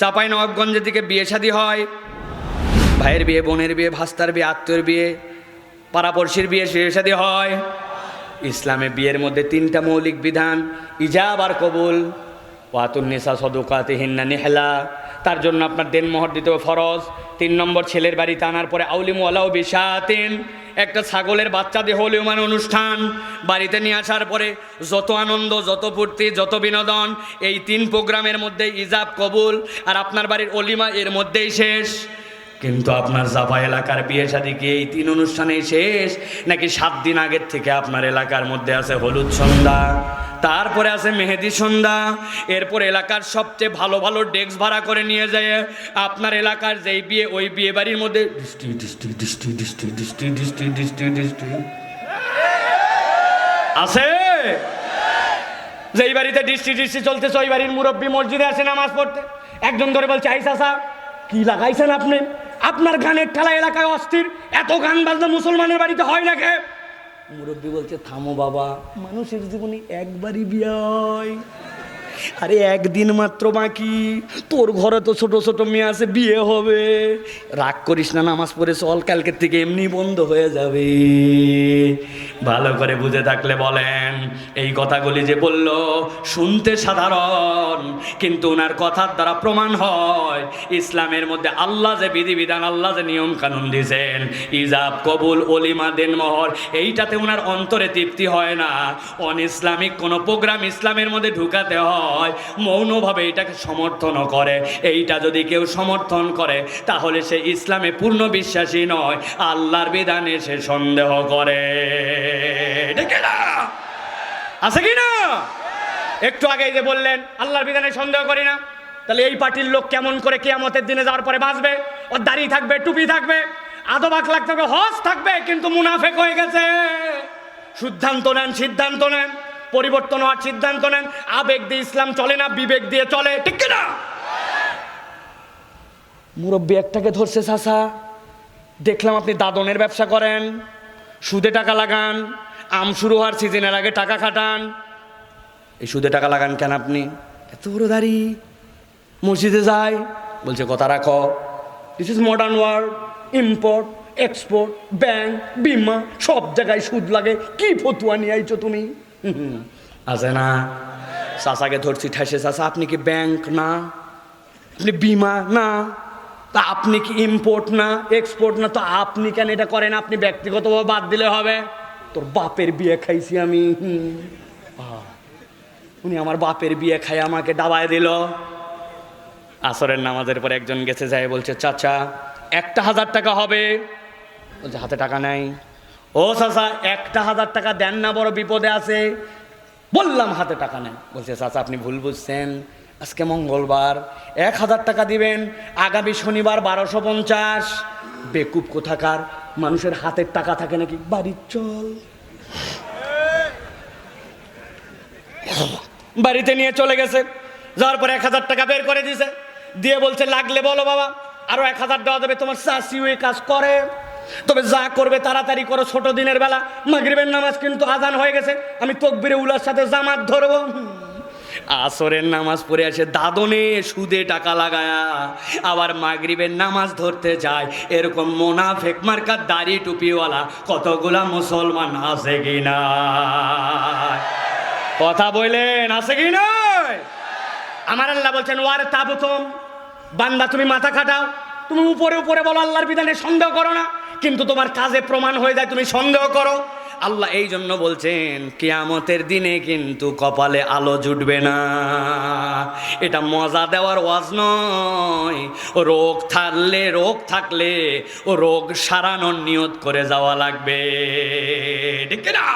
চাপাই নবাবগঞ্জের দিকে বিয়ে শাদি হয়। ভাইয়ের বিয়ে, বোনের বিয়ে, ভাস্তার বিয়ে, আত্মীয়র বিয়ে, পাড়াপড়শির বিয়ে বিয়ে শাদি হয়। ইসলামে বিয়ের মধ্যে তিনটা মৌলিক বিধান, ইজাব আর কবুল। ওয়াতুন্নেসা সদুকাতে হিন্না নেহলা। তার জন্য আপনার দেন মোহর দিতে হবে ফরজ। তিন নম্বর, ছেলের বাড়িতে আনার পরে আউলিমু আলাউ বিশাতেন। একটা ছাগলের বাচ্চা দেহ হলিউমান অনুষ্ঠান। বাড়িতে নিয়ে আসার পরে যত আনন্দ, যত ফুর্তি, যত বিনোদন, এই তিন প্রোগ্রামের মধ্যে ইজাব কবুল। আর আপনার বাড়ির অলিমা এর মধ্যেই শেষ। কিন্তু আপনার জাফা এলাকার বিয়ে শাদী কি এই তিন অনুষ্ঠানেই শেষ? নাকি সাত দিন আগের থেকে আপনার এলাকার মধ্যে আছে হলুদ সন্ধ্যা? তারপরে আছে মেহেদি সন্ধ্যা। এরপর এলাকার সবচেয়ে ভালো ভালো ডেস্ক ভাড়া করে নিয়ে যায়। আপনার এলাকার যেই বিয়ে, ওই বিয়ে বাড়ির মধ্যে ডিস্ট্রি আছে? যেই বাড়িতে ডিস্ট্রি ডিস্ট্রি চলতেছে, ওই বাড়ির মুরব্বী মসজিদে আসে নামাজ পড়তে। একজন ধরে বলছে আই চাষা কি লাগাইছেন আপনি? আপনার গানের ঠেলা এলাকায় অস্থির। এত গান বাজনা মুসলমানের বাড়িতে হয় না কে? মুরব্বী বলছে থামো বাবা। মানুষের জীবনে একবারই বিয়ে হয়। আরে একদিন মাত্র বাকি। তোর ঘরে তো ছোট ছোট মেয়ে আছে, বিয়ে হবে। রাগ করিস না, নামাজ পড়ে চল, কালকের থেকে এমনি বন্ধ হয়ে যাবে। ভালো করে বুঝে থাকলে বলেন, এই কথাগুলি যে বলল শুনতে সাধারণ, কিন্তু ওনার কথার দ্বারা প্রমাণ হয়, ইসলামের মধ্যে আল্লাহ যে বিধিবিধান, আল্লাহ যে নিয়ম কানুন দিয়েছেন, ইজাব, কবুল, অলিমা দেন মোহর এইটাতে ওনার অন্তরে তৃপ্তি হয় না। অন ইসলামিক কোনো প্রোগ্রাম ইসলামের মধ্যে ঢুকাতে হয়। মৌনভাবে এটাকে সমর্থন করে। এইটা যদি কেউ সমর্থন করে, তাহলে সে ইসলামে পূর্ণ বিশ্বাসী নয়, আল্লাহর বিধানে সে সন্দেহ করে। আছে কি না? একটু আগে যে বললেন, আল্লাহর বিধানে সন্দেহ করি না। তাহলে এই পার্টির লোক কেমন করে কিয়ামতের দিনে যাওয়ার পরে বাঁচবে? ওর দাড়ি থাকবে, টুপি থাকবে আদব আখলাখ থাকবে হজ থাকবে, কিন্তু মুনাফেক হয়ে গেছে। সিদ্ধান্ত নেন সিদ্ধান্ত নেন। পরিবর্তন হওয়ার সিদ্ধান্ত নেন। আবেগ দিয়ে ইসলাম চলে না, বিবেক দিয়ে চলে। ঠিক না মুরব্বী একটাকে ধরছে চাষা দেখলাম আপনি দাদনের ব্যবসা করেন, সুদে টাকা লাগান, আম শুরু হওয়ার সিজনের আগে টাকা খাটান। এই সুদে টাকা লাগান কেন আপনি? এত বড় দাড়ি, মসজিদে যায় বলছে, কথা রাখো। This is modern world import export bank বিমা, সব জায়গায় সুদ লাগে। কি ফতুয়া নিয়ে আইছো তুমি? আছে না চাষাকে ধরছি, ঠাসে চাষা আপনি কি ব্যাংক না? আপনি বিমা না? তা আপনি কি ইম্পোর্ট না এক্সপোর্ট না? তো আপনি কেন এটা করেন? আপনি ব্যক্তিগতভাবে বাদ দিলে হবে। তোর বাপের বিয়ে খাইছি আমি উনি আমার বাপের বিয়ে খাই আমাকে ডাবায় দিল। আসরের নামাজের পর একজন গেছে যায় বলছে, চাচা, একটা হাজার টাকা হবে। বলছে, হাতে টাকা নাই। ও চাচা, একটা হাজার টাকা দেন না, বড় বিপদে আছে। বললাম, হাতে টাকা নেই। বলছে, চাচা, আপনি ভুল বুঝছেন। আজকে মঙ্গলবার। এক হাজার টাকা দিবেন। আগামী শনিবার বারোশো পঞ্চাশ। বেকুব কোথাকার? মানুষের হাতের টাকা থাকে নাকি? বাড়ির চল। বাড়িতে নিয়ে চলে গেছে। যাওয়ার পরে এক হাজার টাকা বের করে দিয়েছে। দিয়ে বলছে, লাগলে বলো বাবা, আরও এক হাজার দেওয়া দেবে তোমার চাষিও কাজ করে। তবে যা করবে তাড়াতাড়ি করো, ছোট দিনের বেলা। মাগরিবের নামাজ কিন্তু আজান হয়ে গেছে। আমি তকবিরে উলার সাথে জামাত ধরবো। আসরের নামাজ পড়ে আসে দাদনে সুদে টাকা লাগায়া আবার মাগরিবের নামাজ ধরতে যায়। এরকম মোনা মোনাফেক মার্কার দাড়ি টুপিওয়ালা কতগুলা মুসলমান আছে কিনা কথা বললেন, আছে কি নয় আমার আল্লাহ বলছেন, ওয়ার তাবুতম। বান্দা, তুমি মাথা খাটাও। তুমি উপরে উপরে বলো, আল্লাহর বিধানে সন্দেহ করো না। কিন্তু তোমার কাজে প্রমাণ হয়ে যায়, তুমি সন্দেহ করো। আল্লাহ এই জন্য বলছেন, কিয়ামতের দিনে কিন্তু কপালে আলো জুটবে না। এটা মজা দেওয়ার ওয়াজ নয়। রোগ থাকলে রোগ থাকলে ও রোগ সারানোর নিয়ত করে যাওয়া লাগবে। ঠিক না